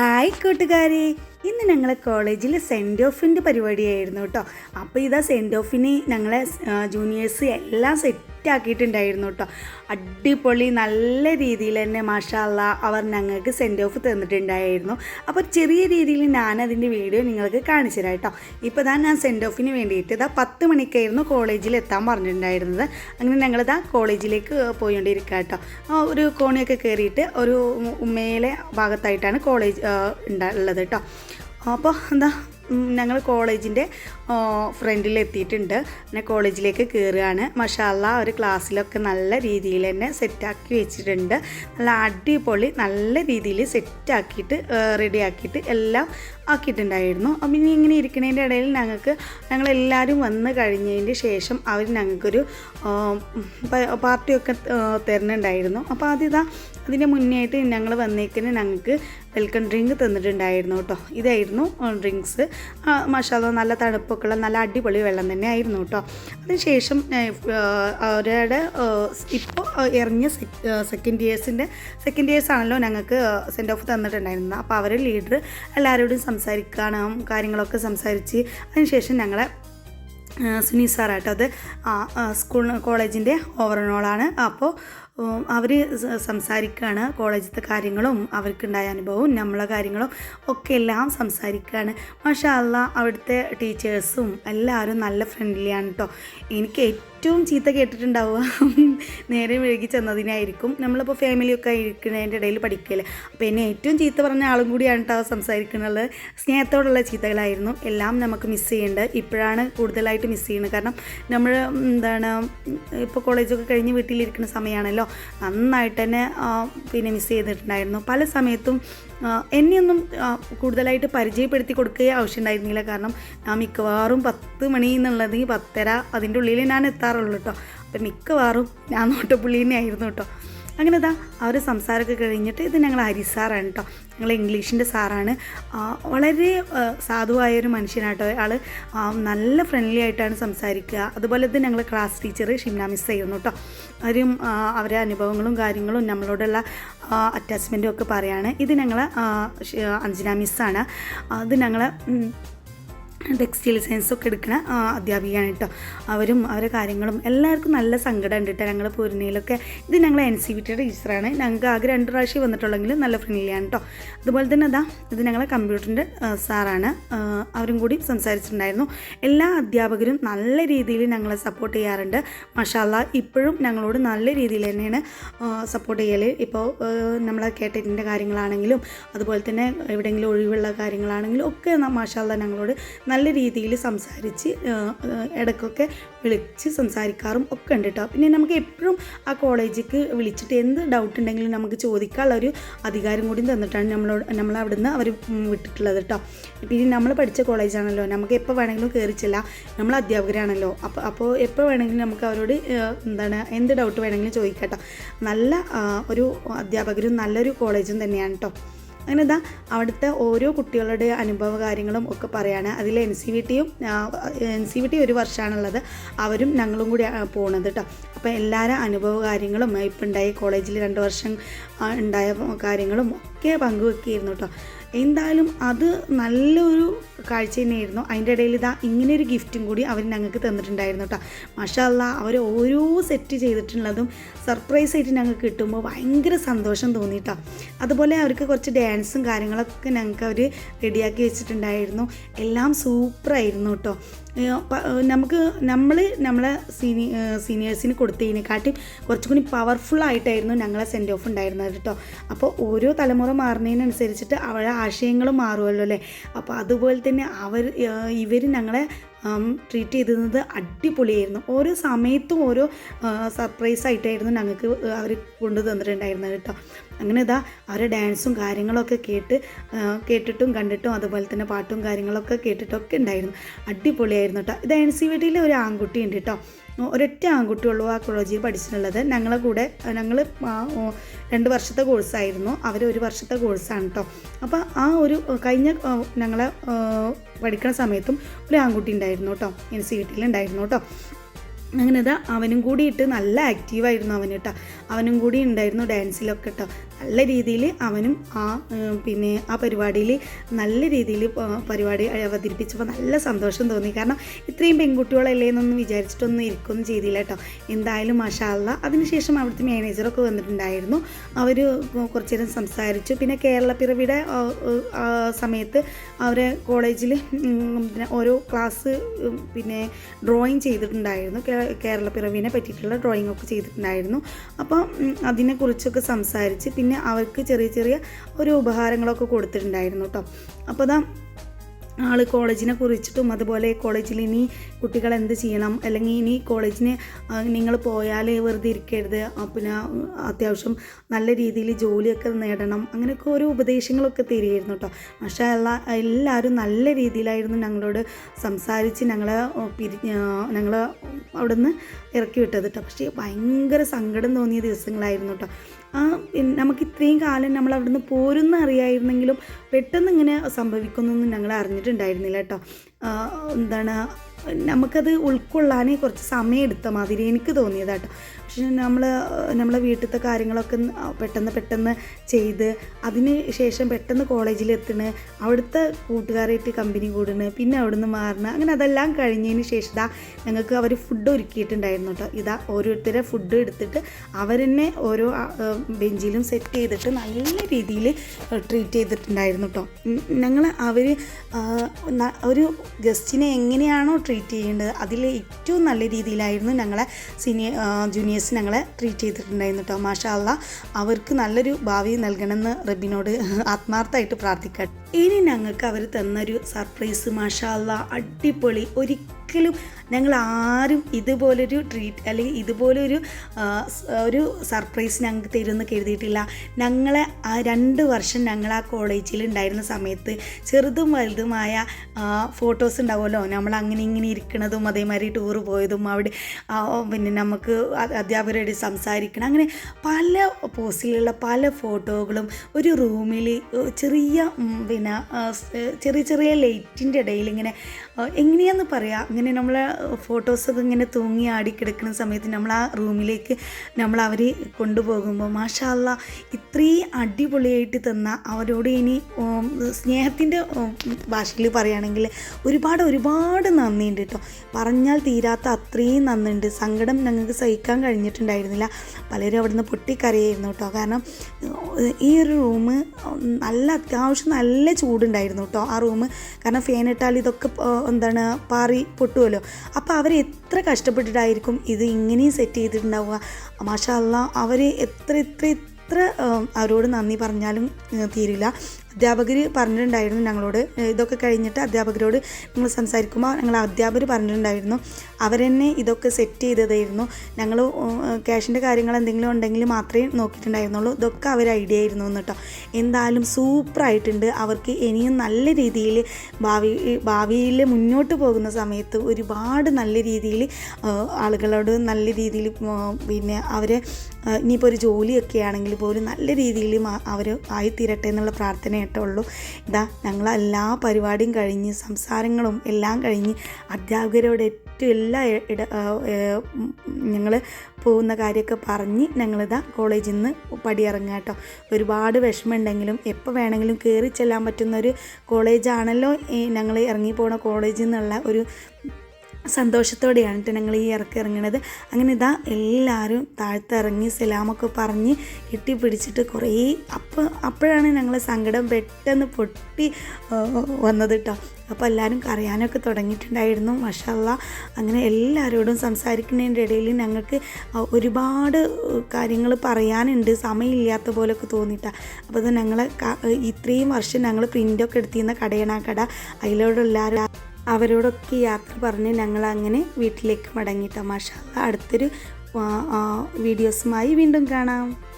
Hi കൂട്ടുകാരെ. ഇന്ന് ഞങ്ങളെ കോളേജിൽ സെൻഡ് ഓഫിന്റെ പരിപാടിയായിരുന്നു കേട്ടോ. അപ്പോൾ ഇതാ സെൻഡ് ഓഫിന് ഞങ്ങളെ ജൂനിയേഴ്സ് എല്ലാം സെറ്റാക്കിയിട്ടുണ്ടായിരുന്നു കേട്ടോ. അടിപൊളി നല്ല രീതിയിൽ തന്നെ മാഷാല്ല അവർ ഞങ്ങൾക്ക് സെൻഡ് ഓഫ് തന്നിട്ടുണ്ടായിരുന്നു. അപ്പോൾ ചെറിയ രീതിയിൽ ഞാനതിന്റെ വീഡിയോ നിങ്ങൾക്ക് കാണിച്ചു തരാം കേട്ടോ. ഇപ്പോൾ ഇതാ ഞാൻ സെൻഡ് ഓഫിന് വേണ്ടിയിട്ട് ഇതാ പത്ത് മണിക്കായിരുന്നു കോളേജിൽ എത്താൻ പറഞ്ഞിട്ടുണ്ടായിരുന്നത്. അങ്ങനെ ഞങ്ങളിതാ കോളേജിലേക്ക് പോയിക്കൊണ്ടിരിക്കുക കേട്ടോ. ഒരു കോണിയൊക്കെ കയറിയിട്ട് ഒരു മേലെ ഭാഗത്തായിട്ടാണ് കോളേജ് ഉള്ളത് കേട്ടോ. അപ്പോൾ എന്താ ഞങ്ങൾ കോളേജിന്റെ ഫ്രണ്ടിൽ എത്തിയിട്ടുണ്ട്. പിന്നെ കോളേജിലേക്ക് കയറുകയാണ് മഷാല്ല ഒരു ക്ലാസ്സിലൊക്കെ നല്ല രീതിയിൽ തന്നെ സെറ്റാക്കി വെച്ചിട്ടുണ്ട്. നല്ല അടിപൊളി നല്ല രീതിയിൽ സെറ്റാക്കിയിട്ട് റെഡിയാക്കിയിട്ട് എല്ലാം ആക്കിയിട്ടുണ്ടായിരുന്നു. അപ്പം ഇനി ഇങ്ങനെ ഇരിക്കുന്നതിന്റെ ഇടയിൽ ഞങ്ങൾക്ക് ഞങ്ങളെല്ലാവരും വന്ന് കഴിഞ്ഞതിന്റെ ശേഷം അവർ ഞങ്ങൾക്കൊരു പാർട്ടിയൊക്കെ തരുന്നുണ്ടായിരുന്നു. അപ്പോൾ അതിതാ അതിന്റെ മുന്നേ ആയിട്ട് ഞങ്ങൾ വന്നേക്കിന് ഞങ്ങൾക്ക് വെൽക്കം ഡ്രിങ്ക് തന്നിട്ടുണ്ടായിരുന്നു കേട്ടോ. ഇതായിരുന്നു ഡ്രിങ്ക്സ് മഷാല നല്ല തണുപ്പൊക്കെയുള്ള നല്ല അടിപൊളി വെള്ളം തന്നെ ആയിരുന്നു കേട്ടോ. അതിനുശേഷം അവരുടെ ഇപ്പോൾ ഇറങ്ങിയ സെക്കൻഡ് ഇയേഴ്സിന്റെ സെക്കൻഡ് ഇയേഴ്സ് ആണല്ലോ ഞങ്ങൾക്ക് സെൻഡ് ഓഫ് തന്നിട്ടുണ്ടായിരുന്നത്. അപ്പോൾ അവർ ലീഡർ എല്ലാവരോടും സംസാരിക്കാനും കാര്യങ്ങളൊക്കെ സംസാരിച്ച് അതിനുശേഷം ഞങ്ങളെ സുനി സാറായിട്ടത് സ്കൂൾ കോളേജിന്റെ ഓവറോളാണ് അപ്പോൾ അവർ സംസാരിക്കുകയാണ് കോളേജിലത്തെ കാര്യങ്ങളും അവർക്കുണ്ടായ അനുഭവവും നമ്മളെ കാര്യങ്ങളും ഒക്കെ എല്ലാം സംസാരിക്കുകയാണ് മാഷാ അല്ല അവിടുത്തെ ടീച്ചേഴ്സും എല്ലാവരും നല്ല ഫ്രണ്ട്ലിയാണ് കേട്ടോ എനിക്ക് ഏറ്റവും ചീത്ത കേട്ടിട്ടുണ്ടാവുക. നേരെ വൈകി ചെന്നതിനായിരിക്കും. നമ്മളിപ്പോൾ ഫാമിലിയൊക്കെ ഇരിക്കുന്നതിന്റെ ഇടയിൽ പഠിക്കില്ല അപ്പോൾ എന്നെ ഏറ്റവും ചീത്ത പറഞ്ഞ ആളും കൂടിയാണ് കേട്ടോ സംസാരിക്കുന്നത്. സ്നേഹത്തോടുള്ള ചീത്തകളായിരുന്നു. എല്ലാം നമുക്ക് മിസ് ചെയ്യുന്നുണ്ട് ഇപ്പോഴാണ് കൂടുതലായിട്ട് മിസ് ചെയ്യുന്നത്. കാരണം നമ്മൾ എന്താണ് ഇപ്പോൾ കോളേജൊക്കെ കഴിഞ്ഞ് വീട്ടിലിരിക്കുന്ന സമയമാണല്ലോ നന്നായിട്ട് തന്നെ പിന്നെ മിസ് ചെയ്തിട്ടുണ്ടായിരുന്നു. പല സമയത്തും എന്നെയൊന്നും കൂടുതലായിട്ട് പരിചയപ്പെടുത്തി കൊടുക്കുകയും ആവശ്യമുണ്ടായിരുന്നില്ല. കാരണം ഞാൻ മിക്കവാറും പത്ത് മണി എന്നുള്ളത് പത്തര അതിന്റെ ഉള്ളിൽ ഞാൻ എത്താറുള്ളൂ കേട്ടോ. അപ്പം മിക്കവാറും ഞാൻ നോട്ടപ്പുള്ളി തന്നെ ആയിരുന്നു കേട്ടോ. അങ്ങനെ ഇതാ അവർ സംസാരമൊക്കെ കഴിഞ്ഞിട്ട് ഇത് ഞങ്ങൾ ഹരിസാറാണ് കേട്ടോ ഞങ്ങൾ ഇംഗ്ലീഷിന്റെ സാറാണ്. വളരെ ആ, സാധുവായ ഒരു മനുഷ്യനാട്ടോ ആൾ നല്ല ഫ്രണ്ട്ലി ആയിട്ടാണ് സംസാരിക്കുക. അതുപോലെ തന്നെ ഞങ്ങൾ ക്ലാസ് ടീച്ചർ ഷിംന മിസ് ചെയ്യുന്നു കേട്ടോ അവരും ആ, അവരെ അനുഭവങ്ങളും കാര്യങ്ങളും നമ്മളോടുള്ള അറ്റാച്ച്മെന്റും ഒക്കെ പറയാണ്. ഇത് ഞങ്ങൾ അഞ്ജന മിസ്സാണ് അത് ഞങ്ങൾ ടെക്സ്റ്റൈൽ സയൻസ് ഒക്കെ എടുക്കുന്ന അധ്യാപികയാണ് കേട്ടോ. അവരും അവരെ കാര്യങ്ങളും എല്ലാവർക്കും നല്ല സങ്കടം ഉണ്ട് കേട്ടോ. ഞങ്ങൾ പൂർണയിലൊക്കെ ഇത് ഞങ്ങൾ എൻ സി വി ടിയുടെ ടീച്ചറാണ് ഞങ്ങൾക്ക് ആകെ രണ്ട് പ്രാവശ്യം വന്നിട്ടുള്ളെങ്കിലും നല്ല ഫ്രണ്ട്ലിയാണ് കേട്ടോ. അതുപോലെ തന്നെ അതാ ഇത് ഞങ്ങളെ കമ്പ്യൂട്ടറിന്റെ സാറാണ് അവരും കൂടി സംസാരിച്ചിട്ടുണ്ടായിരുന്നു. എല്ലാ അധ്യാപകരും നല്ല രീതിയിൽ ഞങ്ങളെ സപ്പോർട്ട് ചെയ്യാറുണ്ട്. മഷാല്ല ഇപ്പോഴും ഞങ്ങളോട് നല്ല രീതിയിൽ തന്നെയാണ് സപ്പോർട്ട് ചെയ്യൽ ഇപ്പോൾ നമ്മളെ കേട്ടറ്റിന്റെ കാര്യങ്ങളാണെങ്കിലും അതുപോലെ തന്നെ എവിടെയെങ്കിലും ഒഴിവുള്ള കാര്യങ്ങളാണെങ്കിലും ഒക്കെ മാഷാല്ല ഞങ്ങളോട് നല്ല രീതിയിൽ സംസാരിച്ച് ഇടയ്ക്കൊക്കെ വിളിച്ച് സംസാരിക്കാറും ഒക്കെ ഉണ്ട് കേട്ടോ പിന്നെ നമുക്ക് എപ്പോഴും ആ കോളേജിലേക്ക് വിളിച്ചിട്ട് എന്ത് ഡൗട്ട് ഉണ്ടെങ്കിലും നമുക്ക് ചോദിക്കാനുള്ള ഒരു അധികാരം കൂടി തന്നിട്ടാണ് നമ്മളോട് നമ്മളവിടുന്ന് അവർ വിട്ടിട്ടുള്ളത് കേട്ടോ പിന്നെ നമ്മൾ പഠിച്ച കോളേജാണല്ലോ നമുക്ക് എപ്പോൾ വേണമെങ്കിലും കയറിച്ചില്ല നമ്മൾ അധ്യാപകരാണല്ലോ അപ്പോൾ അപ്പോൾ എപ്പോൾ വേണമെങ്കിലും നമുക്ക് അവരോട് എന്താണ് എന്ത് ഡൗട്ട് വേണമെങ്കിലും ചോദിക്കാം കേട്ടോ നല്ല ഒരു അധ്യാപകരും നല്ലൊരു കോളേജും തന്നെയാണ് കേട്ടോ അങ്ങനെ ഇതാ അവിടുത്തെ ഓരോ കുട്ടികളുടെ അനുഭവ കാര്യങ്ങളും ഒക്കെ പറയാണ്. അതിൽ എൻ സി വി ടിയും എൻ സി വി ടി ഒരു വർഷമാണുള്ളത്. അവരും ഞങ്ങളും കൂടി പോണത് കേട്ടോ അപ്പോൾ എല്ലാവരും അനുഭവ കാര്യങ്ങളും ഇപ്പം ഉണ്ടായ കോളേജിൽ രണ്ട് വർഷം ഉണ്ടായ കാര്യങ്ങളും ഒക്കെ പങ്കുവെക്കുകയായിരുന്നു കേട്ടോ എന്തായാലും അത് നല്ലൊരു കാഴ്ച തന്നെയായിരുന്നു. അതിന്റെ ഇടയിൽ ഇതാ ഇങ്ങനെ ഒരു ഗിഫ്റ്റും കൂടി അവർ ഞങ്ങൾക്ക് തന്നിട്ടുണ്ടായിരുന്നു കേട്ടോ. മഷാല്ല അവർ ഓരോ സെറ്റ് ചെയ്തിട്ടുള്ളതും സർപ്രൈസ് ആയിട്ട് ഞങ്ങൾക്ക് കിട്ടുമ്പോൾ ഭയങ്കര സന്തോഷം തോന്നി കേട്ടോ. അതുപോലെ അവർക്ക് കുറച്ച് ഡാൻസും കാര്യങ്ങളൊക്കെ ഞങ്ങൾക്ക് അവർ റെഡിയാക്കി വെച്ചിട്ടുണ്ടായിരുന്നു. എല്ലാം സൂപ്പറായിരുന്നു കേട്ടോ. നമുക്ക് നമ്മൾ നമ്മളെ സീനി സീനിയേഴ്സിന് കൊടുത്തതിനെക്കാട്ടി കുറച്ചും കൂടി പവർഫുള്ളായിട്ടായിരുന്നു ഞങ്ങളെ സെൻഡ് ഓഫ് ഉണ്ടായിരുന്നത് കേട്ടോ അപ്പോൾ ഓരോ തലമുറ മാറുന്നതിനനുസരിച്ചിട്ട് അവരുടെ ആശയങ്ങളും മാറുമല്ലോ അല്ലേ? അപ്പോൾ അതുപോലെ തന്നെ അവർ ഇവർ ഞങ്ങളെ ട്രീറ്റ് ചെയ്തിരുന്നത് അടിപൊളിയായിരുന്നു. ഓരോ സമയത്തും ഓരോ സർപ്രൈസ് ആയിട്ടായിരുന്നു ഞങ്ങൾക്ക് അവർ കൊണ്ടു തന്നിട്ടുണ്ടായിരുന്നത് കേട്ടോ. അങ്ങനെ ഇതാ അവരുടെ ഡാൻസും കാര്യങ്ങളൊക്കെ കേട്ട് കേട്ടിട്ടും കണ്ടിട്ടും അതുപോലെ തന്നെ പാട്ടും കാര്യങ്ങളൊക്കെ കേട്ടിട്ടൊക്കെ ഉണ്ടായിരുന്നു. അടിപൊളിയായിരുന്നു കേട്ടോ. ഇത് എൻ സി വീട്ടിലെ ഒരു ആൺകുട്ടി ഉണ്ട് കേട്ടോ. ഒരൊറ്റ ആൺകുട്ടിയുള്ളൂ ആ കോളേജിൽ പഠിച്ചിട്ടുള്ളത്. ഞങ്ങളെ കൂടെ ഞങ്ങൾ രണ്ട് വർഷത്തെ കോഴ്സായിരുന്നു. അവർ ഒരു വർഷത്തെ കോഴ്സാണ് കേട്ടോ അപ്പോൾ ആ ഒരു കഴിഞ്ഞ ഞങ്ങളെ പഠിക്കുന്ന സമയത്തും ഒരു ആൺകുട്ടി ഉണ്ടായിരുന്നു കേട്ടോ എൻ സി വി ടിയിൽ ഉണ്ടായിരുന്നു കേട്ടോ അങ്ങനെ ഇതാ അവനും കൂടിയിട്ട് നല്ല ആക്റ്റീവായിരുന്നു അവൻ കേട്ടോ അവനും കൂടി ഉണ്ടായിരുന്നു ഡാൻസിലൊക്കെ കേട്ടോ നല്ല രീതിയിൽ അവനും ആ പിന്നെ ആ പരിപാടിയിൽ നല്ല രീതിയിൽ പരിപാടി അവതരിപ്പിച്ചപ്പോൾ നല്ല സന്തോഷം തോന്നി. കാരണം ഇത്രയും പെൺകുട്ടികളല്ലേ എന്നൊന്നും വിചാരിച്ചിട്ടൊന്നും ഇരിക്കൊന്നും ചെയ്തില്ല കേട്ടോ. എന്തായാലും മഷാല്ല അതിനുശേഷം അവിടുത്തെ മാനേജറൊക്കെ വന്നിട്ടുണ്ടായിരുന്നു. അവർ കുറച്ചു നേരം സംസാരിച്ചു. പിന്നെ കേരള പിറവിയുടെ സമയത്ത് അവരെ കോളേജിൽ പിന്നെ ഓരോ ക്ലാസ് പിന്നെ ഡ്രോയിങ് ചെയ്തിട്ടുണ്ടായിരുന്നു. കേരള പിറവിനെ പറ്റിയിട്ടുള്ള ഡ്രോയിങ് ഒക്കെ ചെയ്തിട്ടുണ്ടായിരുന്നു. അപ്പോൾ അതിനെക്കുറിച്ചൊക്കെ സംസാരിച്ച് പിന്നെ അവർക്ക് ചെറിയ ചെറിയ ഒരു ഉപഹാരങ്ങളൊക്കെ കൊടുത്തിട്ടുണ്ടായിരുന്നു കേട്ടോ അപ്പോൾ അതാ ആൾ കോളേജിനെ കുറിച്ചിട്ടും അതുപോലെ കോളേജിൽ ഇനി കുട്ടികൾ എന്ത് ചെയ്യണം? അല്ലെങ്കിൽ ഇനി കോളേജിന് നിങ്ങൾ പോയാൽ വെറുതെ ഇരിക്കരുത്. പിന്നെ അത്യാവശ്യം നല്ല രീതിയിൽ ജോലിയൊക്കെ നേടണം. അങ്ങനെയൊക്കെ ഓരോ ഉപദേശങ്ങളൊക്കെ തരികയായിരുന്നു കേട്ടോ പക്ഷേ എല്ലാ എല്ലാവരും നല്ല രീതിയിലായിരുന്നു ഞങ്ങളോട് സംസാരിച്ച് ഞങ്ങളെ പിരി ഞങ്ങൾ അവിടെ നിന്ന് ഇറക്കി വിട്ടത് കേട്ടോ പക്ഷേ ഭയങ്കര സങ്കടം തോന്നിയ ദിവസങ്ങളായിരുന്നു കേട്ടോ ആ നമുക്ക് ഇത്രയും കാലം നമ്മൾ അവിടുന്ന് പോരുന്ന അറിയായിരുന്നെങ്കിലും പെട്ടെന്ന് ഇങ്ങനെ സംഭവിക്കുന്നൊന്നും ഞങ്ങൾ അറിഞ്ഞിട്ടുണ്ടായിരുന്നില്ല കേട്ടോ. എന്താണ് നമുക്കത് ഉൾക്കൊള്ളാനേ കുറച്ച് സമയം എടുത്ത മാതിരി എനിക്ക് തോന്നിയതാട്ടോ നമ്മൾ നമ്മളെ വീട്ടിലത്തെ കാര്യങ്ങളൊക്കെ പെട്ടെന്ന് പെട്ടെന്ന് ചെയ്ത് അതിന് ശേഷം പെട്ടെന്ന് കോളേജിൽ എത്തണ് അവിടുത്തെ കൂട്ടുകാരായിട്ട് കമ്പനി കൂടണ് പിന്നെ അവിടുന്ന് മാറണ അങ്ങനെ അതെല്ലാം കഴിഞ്ഞതിന് ശേഷം ഇതാ ഞങ്ങൾക്ക് അവർ ഫുഡ് ഒരുക്കിയിട്ടുണ്ടായിരുന്നു കേട്ടോ ഇതാ ഓരോരുത്തരെ ഫുഡ് എടുത്തിട്ട് അവരെന്നെ ഓരോ ബെഞ്ചിലും സെറ്റ് ചെയ്തിട്ട് നല്ല രീതിയിൽ ട്രീറ്റ് ചെയ്തിട്ടുണ്ടായിരുന്നു കേട്ടോ ഞങ്ങൾ അവർ ഒരു ഗസ്റ്റിനെ എങ്ങനെയാണോ ട്രീറ്റ് ചെയ്യേണ്ടത് അതിൽ ഏറ്റവും നല്ല രീതിയിലായിരുന്നു ഞങ്ങളെ സീനിയർ ജൂനിയേഴ്സ് ഞങ്ങളെ ട്രീറ്റ് ചെയ്തിട്ടുണ്ടായിരുന്നു കേട്ടോ മാഷാ അവർക്ക് നല്ലൊരു ഭാവി നൽകണമെന്ന് റബിനോട് ആത്മാർത്ഥമായിട്ട് പ്രാർത്ഥിക്കട്ടെ ഇനി ഞങ്ങൾക്ക് അവർ തന്നൊരു സർപ്രൈസ് മാഷാ അല്ലാ അടിപൊളി. ഒരിക്കലും ഞങ്ങൾ ആരും ഇതുപോലൊരു ട്രീറ്റ് അല്ലെങ്കിൽ ഇതുപോലൊരു ഒരു സർപ്രൈസ് ഞങ്ങൾക്ക് തരുമെന്ന് കരുതിയിട്ടില്ല. ഞങ്ങളെ ആ രണ്ട് വർഷം ഞങ്ങൾ ആ കോളേജിൽ ഉണ്ടായിരുന്ന സമയത്ത് ചെറുതും വലുതുമായ ഫോട്ടോസ് ഉണ്ടാവുമല്ലോ? നമ്മൾ അങ്ങനെ ഇങ്ങനെ ഇരിക്കണതും അതേമാതിരി ടൂർ പോയതും അവിടെ പിന്നെ നമുക്ക് അധ്യാപകരോട് സംസാരിക്കണം. അങ്ങനെ പല പോസ്റ്റിലുള്ള പല ഫോട്ടോകളും ഒരു റൂമിൽ ചെറിയ പിന്നെ ചെറിയ ചെറിയ ലൈറ്റിന്റെ ഇടയിൽ ഇങ്ങനെ എങ്ങനെയാന്ന് പറയാം? ഇങ്ങനെ നമ്മൾ ഫോട്ടോസൊക്കെ ഇങ്ങനെ തൂങ്ങി ആടി കിടക്കുന്ന സമയത്ത് നമ്മൾ ആ റൂമിലേക്ക് നമ്മൾ അവർ കൊണ്ടുപോകുമ്പോൾ മാഷാല്ല ഇത്രയും അടിപൊളിയായിട്ട് തന്ന അവരോട് ഇനി സ്നേഹത്തിന്റെ ഭാഷയിൽ പറയുകയാണെങ്കിൽ ഒരുപാട് ഒരുപാട് നന്ദിയുണ്ട് കേട്ടോ പറഞ്ഞാൽ തീരാത്ത അത്രയും നന്ദിയുണ്ട്. സങ്കടം ഞങ്ങൾക്ക് സഹിക്കാൻ കഴിഞ്ഞിട്ടുണ്ടായിരുന്നില്ല. പലരും അവിടുന്ന് പൊട്ടിക്കരയായിരുന്നു കേട്ടോ കാരണം ഈ ഒരു റൂം നല്ല അത്യാവശ്യം നല്ല ചൂടുണ്ടായിരുന്നു കേട്ടോ ആ റൂം. കാരണം ഫാൻ ഇട്ടാൽ ഇതൊക്കെ എന്താണ് പാറി പൊട്ടുമല്ലോ അപ്പോൾ അവർ എത്ര കഷ്ടപ്പെട്ടിട്ടായിരിക്കും ഇത് ഇങ്ങനെയും സെറ്റ് ചെയ്തിട്ടുണ്ടാവുക? മാഷാല്ല അവർ എത്ര എത്ര എത്ര അവരോട് നന്ദി പറഞ്ഞാലും തീരില്ല. അധ്യാപകർ പറഞ്ഞിട്ടുണ്ടായിരുന്നു ഞങ്ങളോട്. ഇതൊക്കെ കഴിഞ്ഞിട്ട് അധ്യാപകരോട് ഞങ്ങൾ സംസാരിക്കുമ്പോൾ ഞങ്ങൾ അധ്യാപകർ പറഞ്ഞിട്ടുണ്ടായിരുന്നു. അവരെന്നെ ഇതൊക്കെ സെറ്റ് ചെയ്തതായിരുന്നു. ഞങ്ങൾ ക്യാഷിന്റെ കാര്യങ്ങൾ എന്തെങ്കിലും ഉണ്ടെങ്കിൽ മാത്രമേ നോക്കിയിട്ടുണ്ടായിരുന്നുള്ളൂ. ഇതൊക്കെ അവർ ഐഡിയ ആയിരുന്നു കേട്ടോ എന്തായാലും സൂപ്പറായിട്ടുണ്ട് അവർക്ക് ഇനിയും നല്ല രീതിയിൽ ഭാവി ഭാവിയിൽ മുന്നോട്ട് പോകുന്ന സമയത്ത് ഒരുപാട് നല്ല രീതിയിൽ ആളുകളോട് നല്ല രീതിയിൽ പിന്നെ അവരെ ഇനിയിപ്പോൾ ഒരു ജോലിയൊക്കെ ആണെങ്കിൽ പോലും നല്ല രീതിയിൽ അവർ ആയിത്തീരട്ടെ എന്നുള്ള പ്രാർത്ഥനയായിട്ടേ ഉള്ളൂ. ഇതാ ഞങ്ങൾ എല്ലാ പരിപാടിയും കഴിഞ്ഞ് സംസാരങ്ങളും എല്ലാം കഴിഞ്ഞ് അധ്യാപകരോട് ഏറ്റവും എല്ലാ ഇട ഞങ്ങൾ പോകുന്ന കാര്യമൊക്കെ പറഞ്ഞ് ഞങ്ങളിതാ കോളേജിൽ നിന്ന് പടിയിറങ്ങുക കേട്ടോ. ഒരുപാട് വിഷമമുണ്ടെങ്കിലും എപ്പോൾ വേണമെങ്കിലും കയറി ചെല്ലാൻ പറ്റുന്ന ഒരു കോളേജാണല്ലോ ഞങ്ങൾ ഇറങ്ങി പോണ കോളേജിൽ നിന്നുള്ള ഒരു സന്തോഷത്തോടെയാണ് കേട്ടോ ഞങ്ങൾ ഈ ഇറക്കി ഇറങ്ങണത്. അങ്ങനെ ഇതാ എല്ലാവരും താഴ്ത്തിറങ്ങി സലാമൊക്കെ പറഞ്ഞ് കെട്ടിപ്പിടിച്ചിട്ട് കുറേ അപ്പോൾ അപ്പോഴാണ് ഞങ്ങൾ സങ്കടം പെട്ടെന്ന് പൊട്ടി വന്നത് കേട്ടോ അപ്പോൾ എല്ലാവരും കരയാനൊക്കെ തുടങ്ങിയിട്ടുണ്ടായിരുന്നു മഷല്ല അങ്ങനെ എല്ലാവരോടും സംസാരിക്കുന്നതിന്റെ ഇടയിൽ ഞങ്ങൾക്ക് ഒരുപാട് കാര്യങ്ങൾ പറയാനുണ്ട് സമയമില്ലാത്ത പോലൊക്കെ തോന്നിയിട്ടാണ് അപ്പോൾ അത് ഞങ്ങൾ ഇത്രയും വർഷം ഞങ്ങൾ പ്രിന്റൊക്കെ എടുത്തിരുന്ന കടയാണ് ആ കട. അതിലോടുള്ള അവരോടൊക്കെ യാത്ര പറഞ്ഞ് ഞങ്ങൾ അങ്ങനെ വീട്ടിലേക്ക് മടങ്ങി. തമാശ. അടുത്തൊരു വീഡിയോസുമായി വീണ്ടും കാണാം.